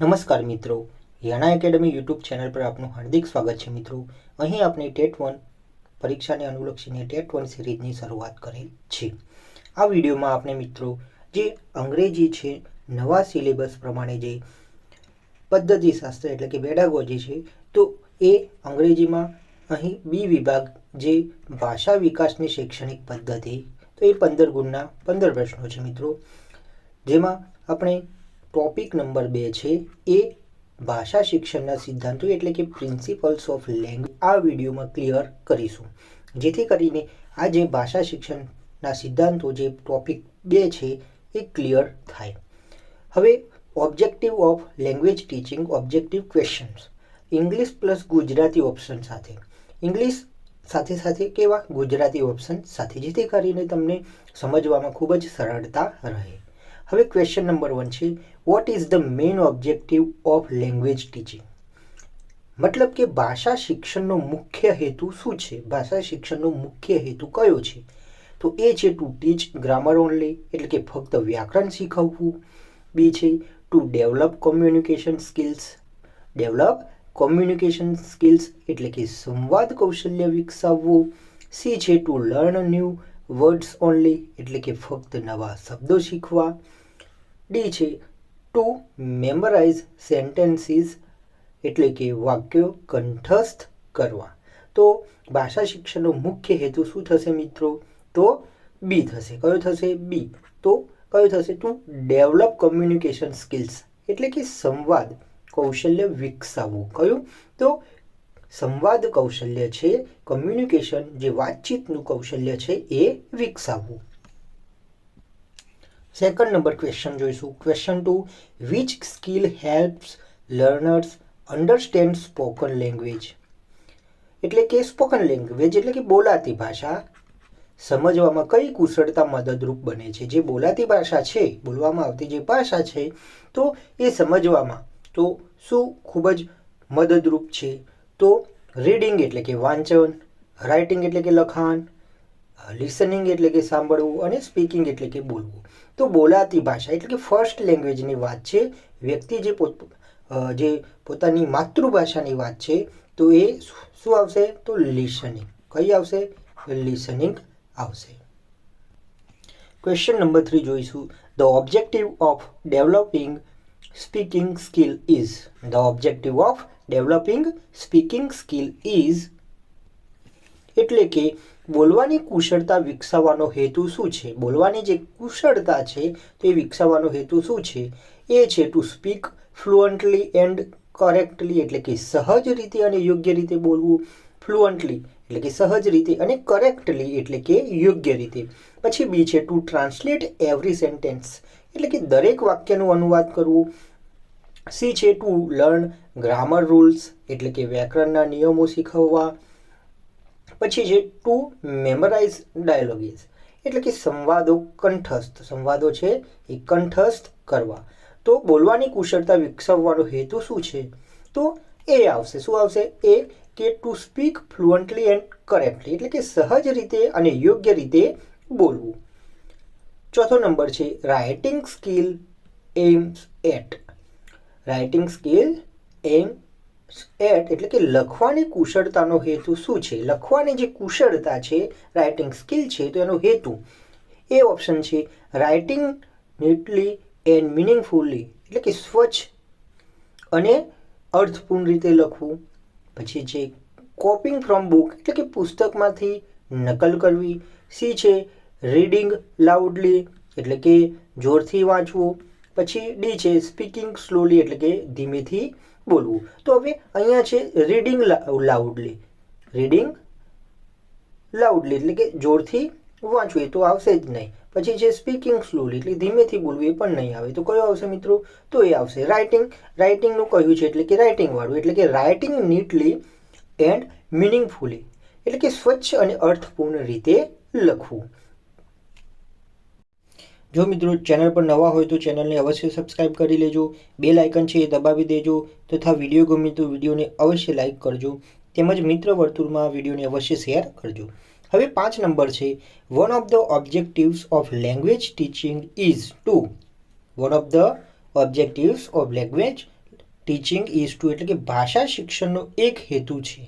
નમસ્કાર મિત્રો. યાણા academy YouTube channel પર આપનું હાર્દિક સ્વાગત છે મિત્રો. અહીં આપણે ટેટ વન પરીક્ષાને અનુલક્ષીને ટેટ વન સિરીઝની શરૂઆત કરેલ છે. આ વિડીયોમાં આપણે મિત્રો જે અંગ્રેજી છે, નવા સિલેબસ પ્રમાણે જે પદ્ધતિશાસ્ત્ર એટલે કે પેડાગોજી છે, તો એ અંગ્રેજીમાં અહીં બી વિભાગ જે ભાષા વિકાસની શૈક્ષણિક પદ્ધતિ, તો એ પંદર ગુણના પંદર પ્રશ્નો છે મિત્રો. જેમાં આપણે ટોપિક નંબર બે છે, એ ભાષા શિક્ષણના સિદ્ધાંતો એટલે કે પ્રિન્સિપલ્સ ઓફ લેંગ્વેજ આ વિડીયોમાં ક્લિયર કરીશું. જેથી કરીને આ જે ભાષા શિક્ષણના સિદ્ધાંતો જે ટોપિક બે છે, એ ક્લિયર થાય. હવે objective of language teaching objective questions English plus Gujarati option સાથે. ઇંગ્લિશ સાથે સાથે કેવા? ગુજરાતી ઓપ્શન સાથે. જેથી કરીને તમને સમજવામાં ખૂબ જ સરળતા રહે. હવે ક્વેશ્ચન નંબર વન છે what is the main objective of language teaching મતલબ કે ભાષા શિક્ષણનો મુખ્ય હેતુ શું છે? ભાષા શિક્ષણનો મુખ્ય હેતુ કયો છે? તો એ છે ટુ ટીચ ગ્રામર ઓનલી એટલે કે ફક્ત વ્યાકરણ શીખવવું. બી છે to develop communication skills develop communication skills એટલે કે સંવાદ કૌશલ્ય વિકસાવવું. સી છે to learn new words only એટલે કે ફક્ત નવા શબ્દો શીખવા. ડી છે. ટુ મેમરાઇઝ સેન્ટેન્સીસ એટલે કે વાક્યો કંઠસ્થ કરવા. તો ભાષા શિક્ષણનો મુખ્ય હેતુ શું થશે મિત્રો? તો બી થશે. કયો થશે? બી તો કયો થશે? ટુ ડેવલપ કોમ્યુનિકેશન સ્કિલ્સ એટલે કે સંવાદ, કૌશલ્ય વિકસાવવું. કયું? તો સંવાદ કૌશલ્ય છે કમ્યુનિકેશન જે વાતચીતનું કૌશલ્ય છે એ વિકસાવવું. સેકન્ડ નંબર ક્વેશ્ચન જોઈશું. Question two which skill helps learners understand spoken language એટલે કે સ્પોકન લેંગ્વેજ એટલે કે બોલાતી ભાષા સમજવામાં કઈ કુશળતા મદદરૂપ બને છે? જે બોલાતી ભાષા છે, બોલવામાં આવતી જે ભાષા છે, તો એ સમજવામાં તો શું ખૂબ જ મદદરૂપ છે? તો રીડિંગ એટલે કે વાંચન રાઇટિંગ એટલે કે લખાણ લિસનિંગ એટલે કે સાંભળવું અને સ્પીકિંગ એટલે કે બોલવું. તો બોલાતી ભાષા એટલે કે ફર્સ્ટ લેંગ્વેજની વાત છે, વ્યક્તિ જે પોત જે પોતાની માતૃભાષાની વાત છે, તો એ શું આવશે? તો લિસનિંગ કઈ આવશે? લિસનિંગ આવશે. ક્વેશ્ચન નંબર થ્રી જોઈશું. The objective of developing speaking skill is the objective of developing speaking skill is એટલે કે બોલવાની કુશળતા વિકસાવવાનો હેતુ શું છે? બોલવાની જે કુશળતા છે, તે વિકસાવવાનો હેતુ શું છે? એ છે to speak fluently and correctly એટલે કે સહજ રીતે અને યોગ્ય રીતે બોલવું ફ્લુઅન્ટલી એટલે કે સહજ રીતે અને કરેક્ટલી એટલે કે યોગ્ય રીતે. પછી બી છે ટુ ટ્રાન્સલેટ એવરી સેન્ટેન્સ એટલે કે દરેક વાક્યનું અનુવાદ કરવું. સી છે ટુ લર્ન ગ્રામર રૂલ્સ એટલે કે વ્યાકરણના નિયમો શીખવવા. પછી છે ટુ મેમરાઇઝ ડાયલોગીસ એટલે કે સંવાદો કંઠસ્થ, સંવાદો છે એ કંઠસ્થ કરવા. તો બોલવાની કુશળતા વિકસાવવાનો હેતુ શું છે? તો એ આવશે. શું આવશે? એ કે to speak fluently and correctly એટલે કે સહજ રીતે અને યોગ્ય રીતે બોલવું. ચોથો નંબર છે writing skill aims at writing skill aim at એટલે કે લખવાની કુશળતાનો હેતુ શું છે? લખવાની જે કુશળતા છે રાઇટિંગ સ્કિલ છે, તો એનો હેતુ એ ઓપ્શન છે રાઇટિંગ નીટલી એન્ડ મિનિંગફુલી એટલે કે સ્વચ્છ અને અર્થપૂર્ણ રીતે લખવું. પછી છે કોપિંગ ફ્રોમ બુક એટલે કે પુસ્તકમાંથી નકલ કરવી. સી છે રીડિંગ લાઉડલી એટલે કે જોરથી વાંચવું. પછી ડી છે સ્પીકિંગ સ્લોલી એટલે કે ધીમેથી બોલવું. તો હવે અહીંયા છે રીડિંગ લાઉડલી રીડિંગ લાઉડલી એટલે કે જોરથી વાંચવું, એ તો આવશે જ નહીં. પછી છે સ્પીકિંગ સ્લોલી એટલે ધીમેથી બોલવું, એ પણ નહીં આવે. તો કયો આવશે મિત્રો? તો એ આવશે રાઇટિંગ રાઇટિંગનું કહ્યું છે, એટલે કે રાઇટિંગવાળું એટલે કે રાઇટિંગ નીટલી એન્ડ મિનિંગફુલી એટલે કે સ્વચ્છ અને અર્થપૂર્ણ રીતે લખવું. જો મિત્રો ચેનલ પર નવા હોય તો ચેનલને અવશ્ય સબસ્ક્રાઇબ કરી લેજો બે લાઇકન છે એ દબાવી દેજો, તથા વીડિયો ગમે તો વિડીયોને અવશ્ય લાઇક કરજો, તેમજ મિત્ર વર્તુળમાં વિડીયોને અવશ્ય શેર કરજો. હવે પાંચ નંબર છે one of the objectives of language teaching is to one of the objectives of language teaching is to એટલે કે ભાષા શિક્ષણનો એક હેતુ છે.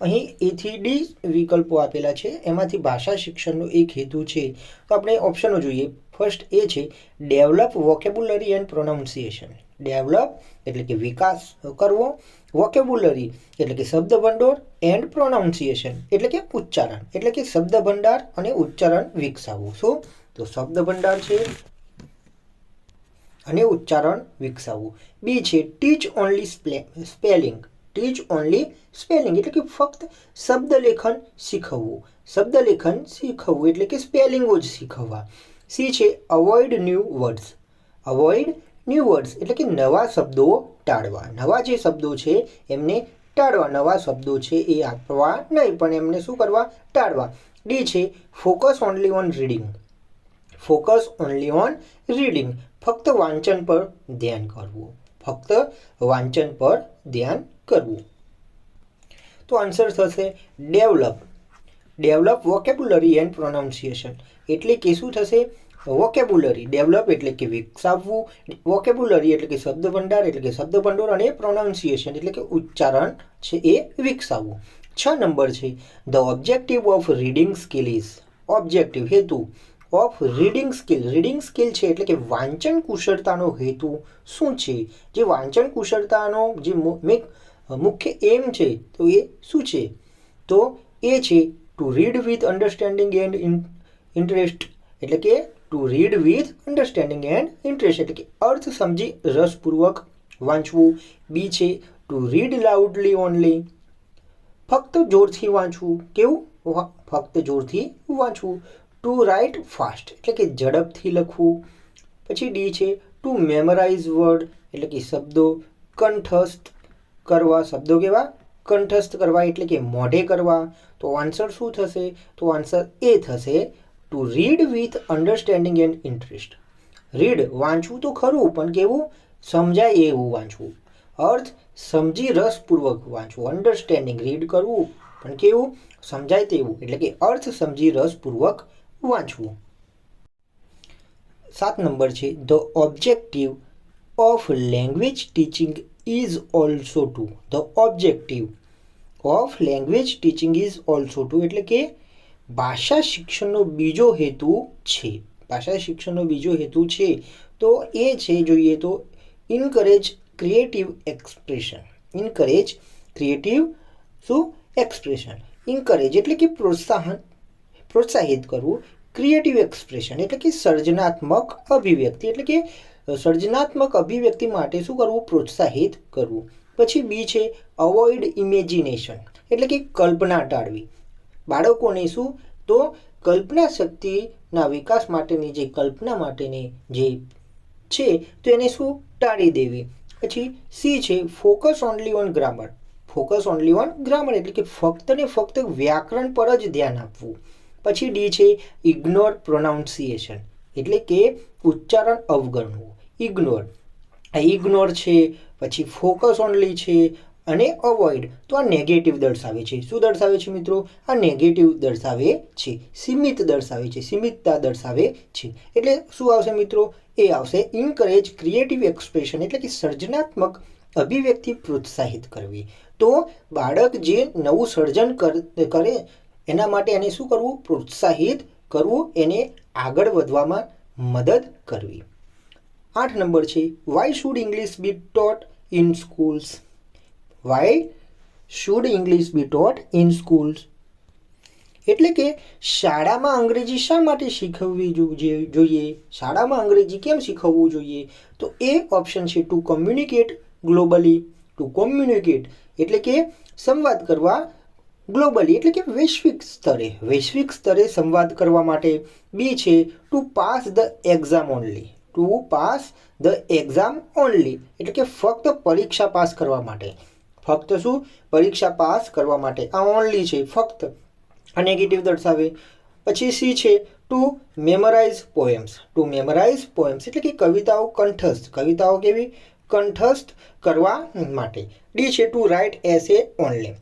અહીં એથી ડી વિકલ્પો આપેલા છે, એમાંથી ભાષા શિક્ષણનો એક હેતુ છે. તો આપણે ઓપ્શનો જોઈએ. ફર્સ્ટ એ છે develop vocabulary and pronunciation develop એટલે કે વિકાસ કરવો. વોકેબ્યુલરી એટલે કે શબ્દ ભંડોળ એન્ડ પ્રોનાઉન્સિએશન એટલે કે ઉચ્ચારણ. એટલે કે શબ્દ ભંડાર અને ઉચ્ચારણ વિકસાવવું. શું? તો શબ્દ ભંડાર છે અને ઉચ્ચારણ વિકસાવવું. બી છે teach only spelling teach only spelling એટલે કે ફક્ત શબ્દલેખન શીખવવું. શબ્દલેખન શીખવવું એટલે કે સ્પેલિંગો જ શીખવવા. સી છે avoid new words avoid new words એટલે કે નવા શબ્દો ટાળવા. નવા જે શબ્દો છે, એમને ટાળવા. નવા શબ્દો છે એ આપવા નહીં, પણ એમને શું કરવા? ટાળવા. ડી છે focus only on reading focus only on reading ફક્ત વાંચન પર ધ્યાન કરવું. ફક્ત વાંચન પર ધ્યાન કરવું. તો આન્સર થશે develop. Develop vocabulary and pronunciation એટલે કે શું થશે? વોકેબ્યુલરી ડેવલપ એટલે કે વિકસાવવું. વોકેબ્યુલરી એટલે કે શબ્દ ભંડાર એટલે કે શબ્દ ભંડોળ અને પ્રોનાઉન્સિએશન એટલે કે ઉચ્ચારણ છે એ વિકસાવવું. છ નંબર છે the objective of reading skill is objective હેતુ. Of reading skill reading skill છે એટલે કે વાંચન કુશળતાનો હેતુ. શું છે? જે વાંચન કુશળતાનો જે મુખ્ય એમ છે, તો એ શું છે? તો એ છે to read with understanding and interest એટલે કે to read with understanding and interest એટલે કે અર્થ સમજી, રસપૂર્વક વાંચવું. બી છે ટુ રીડ લાઉડલી ઓનલી ફક્ત જોરથી વાંચવું. કેવું? ફક્ત જોરથી વાંચવું. ટુ રાઇટ ફાસ્ટ એટલે કે ઝડપથી લખવું. પછી ડી છે ટુ મેમરાઇઝ વર્ડ એટલે કે શબ્દો કંઠસ્થ કરવા. શબ્દો કેવા? કંઠસ્થ કરવા, એટલે કે મોઢે કરવા. તો આન્સર શું થશે? તો આન્સર એ થશે. To read with understanding and interest read વાંચવું તો ખરું, પણ કેવું? સમજાય એવું વાંચવું. અર્થ, સમજી રસપૂર્વક વાંચવું. અન્ડરસ્ટેન્ડિંગ રીડ કરવું, પણ કેવું? સમજાય તેવું. એટલે કે અર્થ, સમજી રસપૂર્વક વાંચવું. સાત નંબર છે the objective of language teaching is also to the objective of language teaching is also to એટલે કે ભાષા શિક્ષણનો બીજો હેતુ છે. ભાષા શિક્ષણનો બીજો હેતુ છે તો એ છે જોઈએ તો encourage creative expression encourage creative શું? એક્સપ્રેશન ઇન્કરેજ એટલે કે પ્રોત્સાહન, પ્રોત્સાહિત કરવું. ક્રિએટિવ એક્સપ્રેશન એટલે કે સર્જનાત્મક અભિવ્યક્તિ. એટલે કે સર્જનાત્મક અભિવ્યક્તિ માટે શું કરવું? પ્રોત્સાહિત કરવું. પછી બી છે અવોઇડ ઇમેજિનેશન એટલે કે કલ્પના ટાળવી. બાળકોને શું? તો કલ્પના શક્તિના વિકાસ માટેની જે કલ્પના માટેની જે છે, તો એને શું? ટાળી દેવી. પછી સી છે focus only on grammar focus only on grammar એટલે કે ફક્ત ને ફક્ત વ્યાકરણ પર જ ધ્યાન આપવું. પછી ડી છે ઇગ્નોર પ્રોનાઉન્સિએશન એટલે કે ઉચ્ચારણ અવગણવું. ઇગ્નોર આ ઇગ્નોર છે, પછી ફોકસ ઓનલી છે અને અવોઇડ તો આ નેગેટિવ દર્શાવે છે. શું દર્શાવે છે મિત્રો? આ નેગેટિવ દર્શાવે છે. સીમિત દર્શાવે છે. સીમિતતા દર્શાવે છે. એટલે શું આવશે મિત્રો? એ આવશે ઇન્કરેજ ક્રિએટિવ એક્સપ્રેશન એટલે કે સર્જનાત્મક અભિવ્યક્તિ પ્રોત્સાહિત કરવી. તો બાળક જે નવું સર્જન કર- એના માટે એને શું કરવું? પ્રોત્સાહિત કરવું. એને આગળ વધવામાં મદદ કરવી. આઠ નંબર છે. Why should English be taught in schools why should English be taught in schools એટલે કે શાળામાં અંગ્રેજી શા માટે શીખવવી જોઈએ? શાળામાં અંગ્રેજી કેમ શીખવવું જોઈએ? તો એ ઓપ્શન છે to communicate globally to communicate એટલે કે સંવાદ કરવા ગ્લોબલી એટલે કે વૈશ્વિક સ્તરે. વૈશ્વિક સ્તરે સંવાદ કરવા માટે. બી છે to pass the exam only to pass the exam only એટલે કે ફક્ત પરીક્ષા પાસ કરવા માટે. ફક્ત શું? પરીક્ષા પાસ કરવા માટે. આ ઓનલી છે, ફક્ત. આ નેગેટિવ દર્શાવે. પછી સી છે to memorise poems to memorise poems એટલે કે કવિતાઓ કંઠસ્થ. કવિતાઓ કેવી? કંઠસ્થ કરવા માટે. ડી છે ટુ રાઇટ એસે ઓનલી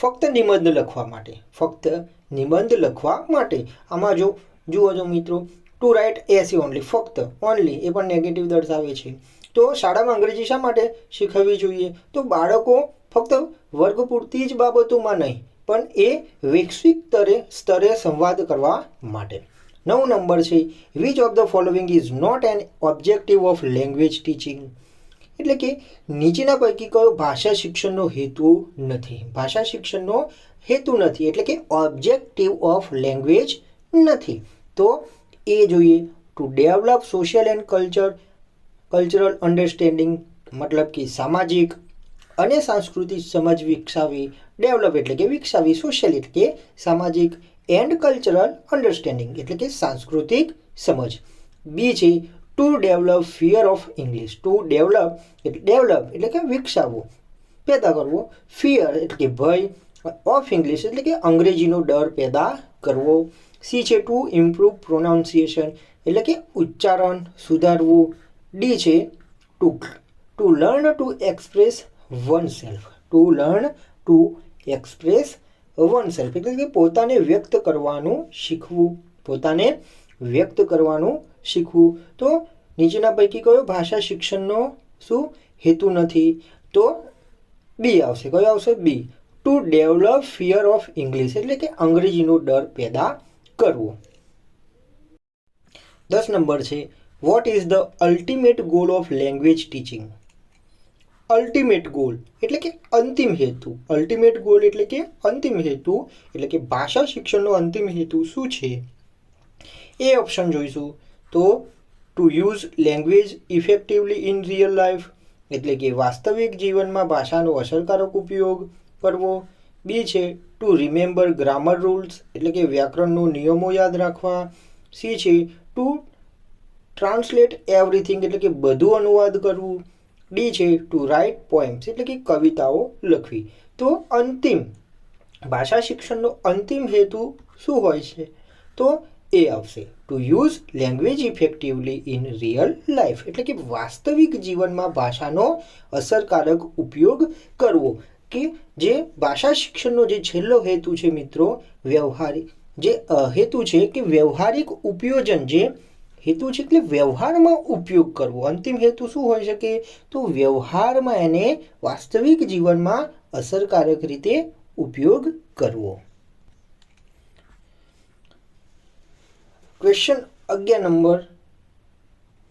ફક્ત નિબંધ લખવા માટે. ફક્ત નિબંધ લખવા માટે. આમાં જો, જુઓ જો મિત્રો. ટુ રાઇટ એસે ઓનલી ફક્ત ઓનલી એ પણ નેગેટિવ દર્શાવે છે. તો શાળામાં અંગ્રેજી શા માટે શીખવવી જોઈએ? તો બાળકો ફક્ત વર્ગ પૂરતી જ બાબતોમાં નહીં, પણ એ વૈશ્વિક સ્તરે સ્તરે સંવાદ કરવા માટે. નવ નંબર છે which of the following is not an objective of language teaching એટલે કે નીચેના પૈકી કયો ભાષા શિક્ષણનો હેતુ નથી. ભાષા શિક્ષણનો હેતુ નથી, એટલે કે ઓબ્જેક્ટિવ ઓફ લેંગ્વેજ નથી. તો એ જોઈએ. To develop social and culture cultural understanding મતલબ કે સામાજિક અને સાંસ્કૃતિક સમજ વિકસાવી ડેવલપ એટલે કે વિકસાવી સોશિયલ એટલે કે સામાજિક એન્ડ કલ્ચરલ અન્ડરસ્ટેન્ડિંગ એટલે કે સાંસ્કૃતિક સમજ. બી છે to develop fear of English to develop એટલે ડેવલપ એટલે કે વિકસાવવું. પેદા કરવો. ફિયર એટલે કે ભય. ઓફ ઇંગ્લિશ એટલે કે અંગ્રેજીનો ડર પેદા કરવો. સી છે ટુ ઇમ્પ્રૂવ પ્રોનાઉન્સિએશન એટલે કે ઉચ્ચારણ સુધારવું. ડી છે to to learn to express oneself to learn to express oneself એટલે કે પોતાને વ્યક્ત કરવાનું શીખવું. પોતાને વ્યક્ત કરવાનું શીખવું. તો નીચેના પૈકી કયો? ભાષા શિક્ષણનો શું હેતુ નથી? તો બી આવશે. કયો આવશે? B to develop fear of English એટલે કે અંગ્રેજીનો ડર પેદા કરવો. દસ નંબર છે. What is the ultimate goal of language teaching ultimate goal એટલે કે અંતિમ હેતુ. અલ્ટિમેટ ગોલ એટલે કે અંતિમ હેતુ, એટલે કે ભાષા શિક્ષણનો અંતિમ હેતુ શું છે? એ ઓપ્શન જોઈશું. તો to use language effectively in real life એટલે કે વાસ્તવિક જીવનમાં ભાષાનો અસરકારક ઉપયોગ કરવો. બી છે ટુ રિમેમ્બર ગ્રામર રૂલ્સ એટલે કે વ્યાકરણનો નિયમો યાદ રાખવા. સી છે ટુ ટ્રાન્સલેટ એવરીથિંગ એટલે કે બધું અનુવાદ કરવું. ડી છે ટુ રાઇટ પોએમ્સ એટલે કે કવિતાઓ લખવી. તો અંતિમ, ભાષા શિક્ષણનો અંતિમ હેતુ શું હોય છે? તો એ આવશે. To use language effectively in real life એટલે કે વાસ્તવિક જીવનમાં ભાષાનો અસરકારક ઉપયોગ કરવો. કે જે ભાષા શિક્ષણનો જે છેલ્લો હેતુ છે મિત્રો, વ્યવહારિક, જે હેતુ છે કે વ્યવહારિક ઉપયોજન જે હેતુ છે એટલે વ્યવહારમાં ઉપયોગ કરવો. અંતિમ હેતુ શું હોઈ શકે? તો વ્યવહારમાં એને વાસ્તવિક જીવનમાં અસરકારક રીતે ઉપયોગ કરવો. ક્વેશ્ચન અગિયાર નંબર.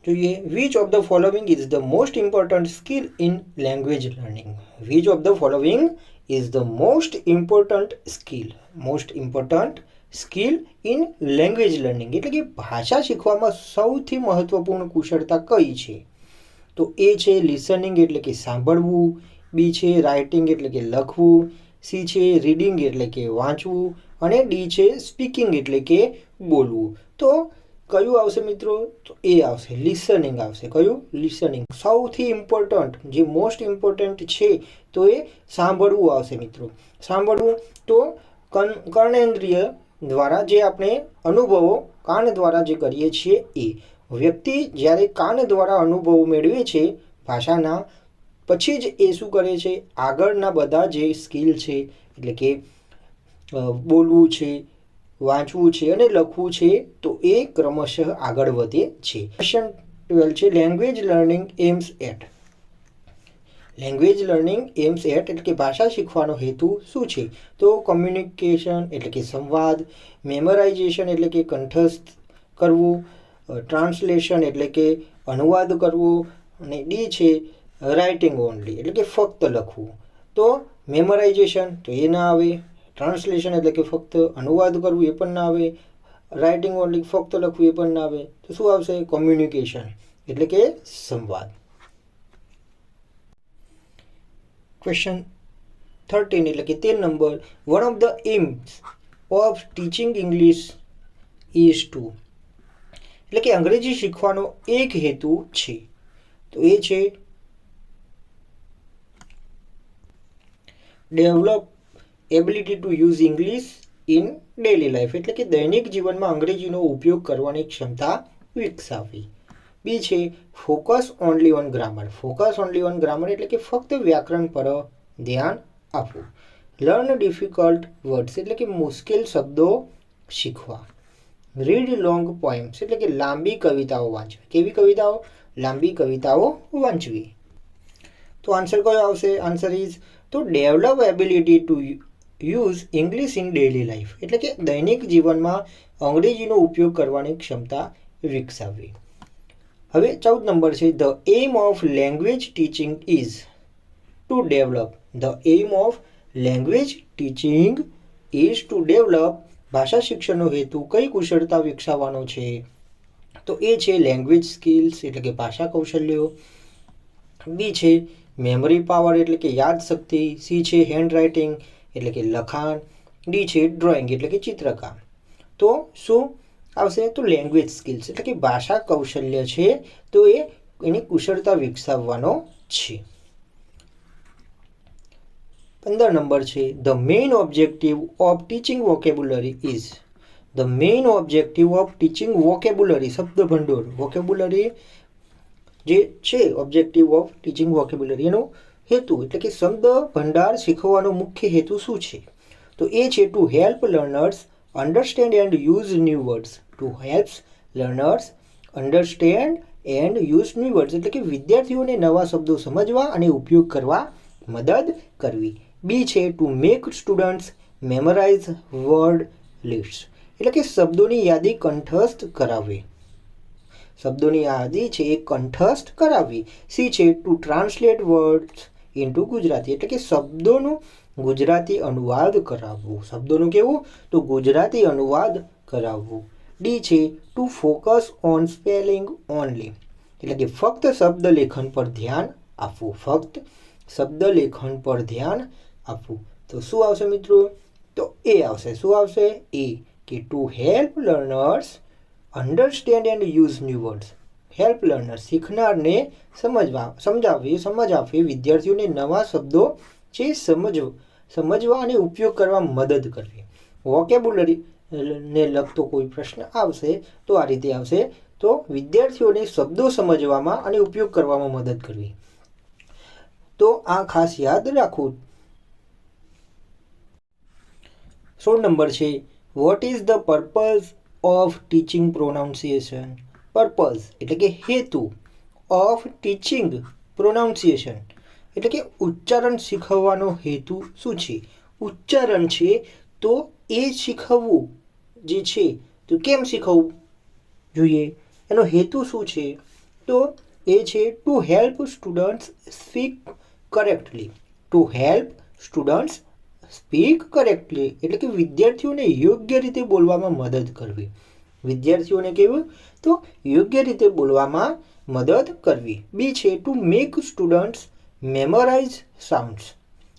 જોઈએ which of the following is the most important skill in language learning which of the following is the most important skill most important skill in language learning, એટલે કે ભાષા શીખવામાં સૌથી મહત્વપૂર્ણ કુશળતા કઈ છે? તો એ છે લિસનિંગ, એટલે કે સાંભળવું. બી છે રાઇટિંગ, એટલે કે લખવું. સી છે રીડિંગ, એટલે કે વાંચવું. અને ડી છે સ્પીકિંગ, એટલે કે બોલવું. તો કયું આવશે મિત્રો? તો એ આવશે, લિસનિંગ આવશે. કયું? લિસનિંગ. સૌથી ઇમ્પોર્ટન્ટ, જે મોસ્ટ ઇમ્પોર્ટન્ટ છે, તો એ સાંભળવું આવશે મિત્રો. સાંભળવું તો કર્ણેન્દ્રિય દ્વારા જે આપણે અનુભવો કાન દ્વારા જે કરીએ છીએ એ. વ્યક્તિ જ્યારે કાન દ્વારા અનુભવો મેળવે છે ભાષાના, પછી જ એ શું કરે છે? આગળના બધા જે સ્કિલ છે, એટલે કે બોલવું છે, વાંચવું છે અને લખવું છે, તો એ ક્રમશઃ આગળ વધે છે. ક્વેશ્ચન ટ્વેલ્વ છે language learning aims at language learning aims at એટલે કે ભાષા શીખવાનો હેતુ શું છે? તો કોમ્યુનિકેશન એટલે કે સંવાદ મેમરાઇઝેશન એટલે કે કંઠસ્થ કરવું ટ્રાન્સલેશન એટલે કે અનુવાદ કરવો, અને ડી છે રાઇટિંગ ઓનલી એટલે કે ફક્ત લખવું. તો મેમરાઇઝેશન તો એ ના આવે ટ્રાન્સલેશન એટલે કે ફક્ત અનુવાદ કરવું એ પણ ના આવે રાઇટિંગ ઓનલી ફક્ત લખવું એ પણ ના આવે. તો શું આવશે? કોમ્યુનિકેશન એટલે કે સંવાદ. ક્વેશ્ચન થર્ટીન એટલે કે તેર number one of the aims of teaching English is to એટલે કે અંગ્રેજી શીખવાનો એક હેતુ છે. તો એ છે develop ability to use English in daily life એટલે કે દૈનિક જીવનમાં અંગ્રેજીનો ઉપયોગ કરવાની ક્ષમતા વિકસાવવી. બી છે focus only on grammar. Focus only on grammar એટલે કે ફક્ત વ્યાકરણ પર ધ્યાન આપવું. લર્ન ડિફિકલ્ટ વર્ડ્સ એટલે કે મુશ્કેલ શબ્દો શીખવા. રીડ લોંગ પોએમ્સ એટલે કે લાંબી કવિતાઓ વાંચવી. કેવી કવિતાઓ? લાંબી કવિતાઓ વાંચવી. તો આન્સર કયો આવશે? આન્સર ઇઝ તો develop ability to use English in daily life એટલે કે દૈનિક જીવનમાં અંગ્રેજીનો ઉપયોગ કરવાની ક્ષમતા વિકસાવવી. હવે ચૌદ નંબર છે the aim of language teaching is to develop the aim of language teaching is to develop ભાષા શિક્ષણનો હેતુ કઈ કુશળતા વિકસાવવાનો છે? તો એ છે લેંગ્વેજ સ્કિલ્સ એટલે કે ભાષા કૌશલ્યો. બી છે મેમરી પાવર એટલે કે યાદશક્તિ સી છે હેન્ડ રાઇટિંગ એટલે કે લખાણ. ડી છે ડ્રોઈંગ એટલે કે ચિત્રકામ તો શું આવશે તો લેંગ્વેજ સ્કિલ્સ એટલે કે ભાષા કૌશલ્ય છે, તો એ એની કુશળતા વિકસાવવાનો છે. પંદર નંબર છે the main objective of teaching vocabulary is the main objective of teaching vocabulary શબ્દ ભંડોળ વોકેબ્યુલરી જે છે ઓબ્જેક્ટિવ ઓફ ટીચિંગ વોકેબ્યુલરી એનો હેતુ, એટલે કે શબ્દ ભંડાર શીખવવાનો મુખ્ય હેતુ શું છે? તો એ છે to help learners understand and use new words to helps learners understand and use new words એટલે કે વિદ્યાર્થીઓને નવા શબ્દો સમજવા અને ઉપયોગ કરવા મદદ કરવી. બી છે to make students memorize word list એટલે કે શબ્દોની યાદી કંઠસ્થ કરાવવી. શબ્દોની યાદી છે એ કંઠસ્થ કરાવવી. સી છે to translate words into Gujarati. એટલે કે શબ્દોનું ગુજરાતી અનુવાદ કરાવવું. શબ્દોનું કેવું? તો ગુજરાતી અનુવાદ કરાવવું. ડી છે to focus on spelling only એટલે કે ફક્ત શબ્દ લેખન પર ધ્યાન આપવું. ફક્ત શબ્દ લેખન પર ધ્યાન આપવું. તો શું આવશે મિત્રો? તો એ આવશે. શું આવશે? એ કે to help learners understand and use new words help learner શીખનારને સમજવા, સમજાવવી સમજ આપવી વિદ્યાર્થીઓને નવા શબ્દો જે સમજ સમજવા અને ઉપયોગ કરવા મદદ કરવી. વોકેબ્યુલરી ને લગતો કોઈ પ્રશ્ન આવશે તો આ રીતે આવશે. તો વિદ્યાર્થીઓને શબ્દો સમજવામાં અને ઉપયોગ કરવામાં મદદ કરવી. તો આ ખાસ યાદ રાખવું સોળ નંબર છે what is the purpose of teaching pronunciation purpose એટલે કે હેતુ ઓફ ટીચિંગ પ્રોનાઉન્સિએશન એટલે કે ઉચ્ચારણ શીખવવાનો હેતુ શું છે? ઉચ્ચારણ છે, તો એ શીખવવું જે છે, તો કેમ શીખવવું જોઈએ? એનો હેતુ શું છે? તો એ છે to help students speak correctly to help students speak correctly એટલે કે વિદ્યાર્થીઓને યોગ્ય રીતે બોલવામાં મદદ કરવી. વિદ્યાર્થીઓને કેવું? તો યોગ્ય રીતે બોલવામાં મદદ કરવી. બી છે to make students memorize sounds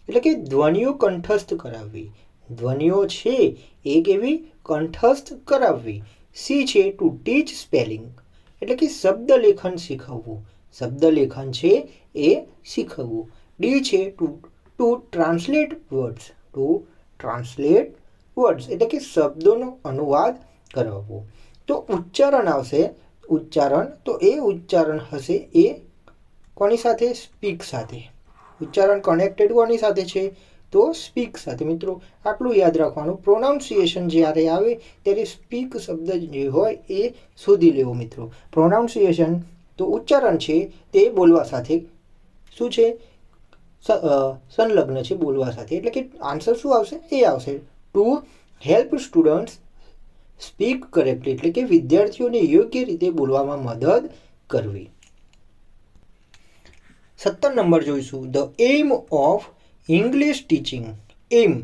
એટલે કે ધ્વનિઓ કંઠસ્થ કરાવવી. ધ્વનિઓ છે એ કેવી? કંઠસ્થ કરાવવી. સી છે ટુ ટીચ સ્પેલિંગ એટલે કે શબ્દ લેખન શીખવવું. શબ્દ લેખન છે એ શીખવવું. ડી છે to to translate words to translate words એટલે કે શબ્દોનો અનુવાદ કરાવવો. તો ઉચ્ચારણ આવશે, ઉચ્ચારણ, તો એ ઉચ્ચારણ હશે એ કોની સાથે? સ્પીક સાથે. ઉચ્ચારણ કનેક્ટેડ કોની સાથે છે? તો સ્પીક સાથે. મિત્રો, આટલું યાદ રાખવાનું. પ્રોનાઉન્સિએશન જ્યારે આવે ત્યારે સ્પીક શબ્દ જે હોય એ શોધી લેવો મિત્રો. પ્રોનાઉન્સિએશન તો ઉચ્ચારણ છે, તે બોલવા સાથે શું છે? સંલગ્ન છે બોલવા સાથે. એટલે કે આન્સર શું આવશે? એ આવશે. To help students speak correctly એટલે કે વિદ્યાર્થીઓને યોગ્ય રીતે બોલવામાં મદદ કરવી. સત્તર નંબર જોઈશું. The aim of English teaching aim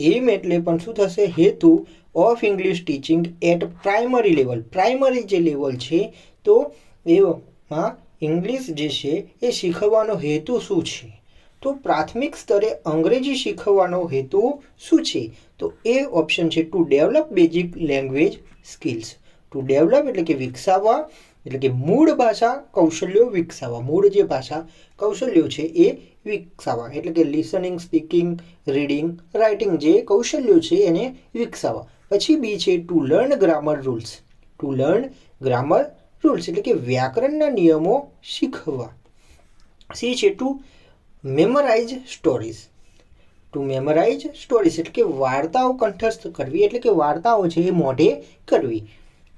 aim એટલે પણ શું થશે? હેતુ of English teaching at primary level primary જે લેવલ છે, તો એમાં ઇંગ્લિશ જે છે, એ શીખવવાનો હેતુ શું છે? તો પ્રાથમિક સ્તરે અંગ્રેજી શીખવવાનો હેતુ શું છે? તો એ ઓપ્શન છે to develop basic language skills to develop એટલે કે વિકસાવવા, એટલે કે મૂળ ભાષા કૌશલ્યો વિકસાવવા. મૂળ જે ભાષા કૌશલ્યો છે એ વિકસાવવા. એટલે કે લિસનિંગ સ્પીકિંગ રીડિંગ રાઇટિંગ જે કૌશલ્યો છે એને વિકસાવવા. પછી બી છે to learn grammar rules to learn grammar rules એટલે કે વ્યાકરણના નિયમો શીખવા સી છે to memorize stories to memorize stories એટલે કે વાર્તાઓ કંઠસ્થ કરવી, એટલે કે વાર્તાઓ છે એ મોઢે કરવી.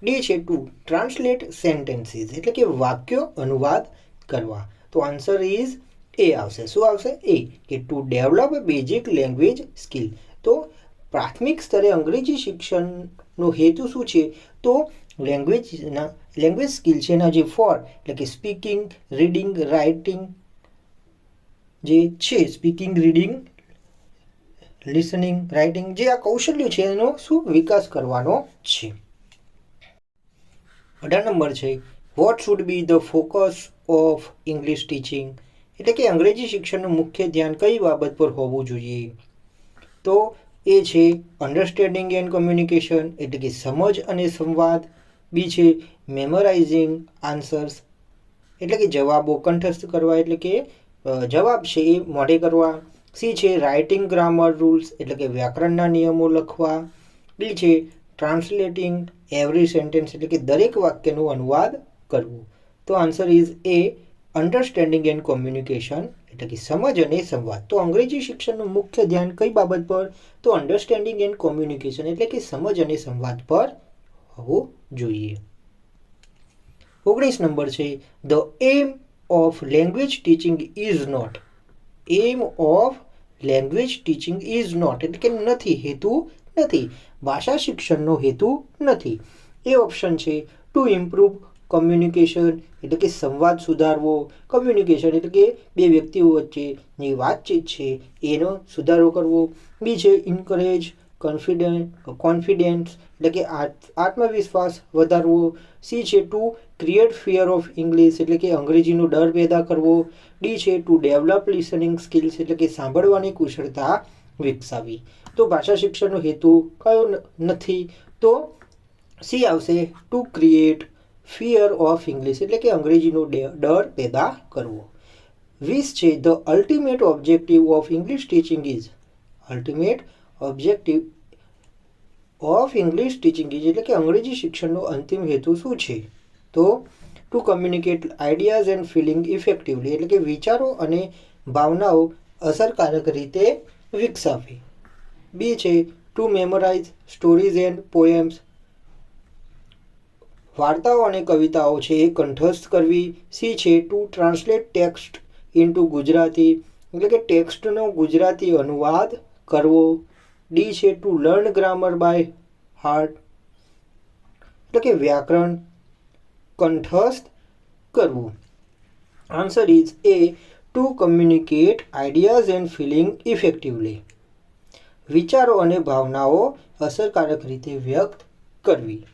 ડી છે ટુ ટ્રાન્સલેટ સેન્ટેન્સીસ એટલે કે વાક્યો અનુવાદ કરવા. તો આન્સર ઇઝ એ આવશે. શું આવશે? એ કે to develop basic language skill તો પ્રાથમિક સ્તરે અંગ્રેજી શિક્ષણનો હેતુ શું છે? તો લેંગ્વેજના લેંગ્વેજ સ્કિલ છે એના જે ફોર એટલે કે સ્પીકિંગ રીડિંગ રાઇટિંગ જે છે સ્પીકિંગ રીડિંગ લિસનિંગ રાઇટિંગ જે આ કૌશલ્યો છે, એનો શું વિકાસ કરવાનો છે? અઢાર નંબર છે what should be the focus of English teaching એટલે કે અંગ્રેજી શિક્ષણનું મુખ્ય ધ્યાન કઈ બાબત પર હોવું જોઈએ? તો એ છે અન્ડરસ્ટેન્ડિંગ એન્ડ કોમ્યુનિકેશન એટલે કે સમજ અને સંવાદ. બી છે મેમોરાઇઝિંગ આન્સર્સ એટલે કે જવાબો કંઠસ્થ કરવા, એટલે કે જવાબ છે એ મોઢે કરવા. સી છે રાઇટિંગ ગ્રામર રૂલ્સ એટલે કે વ્યાકરણના નિયમો લખવા. ડી છે ટ્રાન્સલેટિંગ એવરી સેન્ટેન્સ એટલે કે દરેક વાક્યનું અનુવાદ કરવું. તો answer is A understanding and communication એટલે કે સમજ અને સંવાદ. તો અંગ્રેજી શિક્ષણનું મુખ્ય ધ્યાન કઈ બાબત પર? તો અન્ડરસ્ટેન્ડિંગ એન્ડ કોમ્યુનિકેશન એટલે કે સમજ અને સંવાદ પર હોવું જોઈએ. ઓગણીસ નંબર છે the aim of language teaching is not aim of language teaching is not એટલે કે નથી, હેતુ નથી. ભાષા શિક્ષણનો હેતુ નથી. એ ઓપ્શન છે ટુ ઇમ્પ્રૂવ કોમ્યુનિકેશન એટલે કે સંવાદ સુધારવો. કમ્યુનિકેશન એટલે કે બે વ્યક્તિઓ વચ્ચેની વાતચીત છે, એનો સુધારો કરવો. બી છે ઇન્કરેજ કોન્ફિડન્ટ કોન્ફિડન્સ એટલે કે આત્મવિશ્વાસ વધારવો. સી છે to create fear of English એટલે કે અંગ્રેજીનો ડર પેદા કરવો. ડી છે ટુ ડેવલપ લિસનિંગ સ્કિલ્સ એટલે કે સાંભળવાની કુશળતા વિકસાવી તો ભાષા શિક્ષણનો હેતુ કયો નથી? તો સી આવશે to create fear of English એટલે કે અંગ્રેજીનો ડર પેદા કરવો. વીસ છે the ultimate objective of English teaching is ultimate objective of English teaching is એટલે કે અંગ્રેજી શિક્ષણનો અંતિમ હેતુ શું છે? તો to communicate ideas and feeling effectively એટલે કે વિચારો અને ભાવનાઓ અસરકારક રીતે વિકસાવવી બી છે to memorize stories and poems વાર્તાઓ અને કવિતાઓ છે એ કંઠસ્થ કરવી. સી છે to translate text into Gujarati એટલે કે ટેક્સ્ટનો ગુજરાતી અનુવાદ કરવો. ડી છે to learn grammar by heart એટલે કે વ્યાકરણ. કંઠસ્થ કરવું? Answer is A to communicate ideas and feeling effectively વિચારો અને ભાવનાઓ અસરકારક રીતે વ્યક્ત કરવી.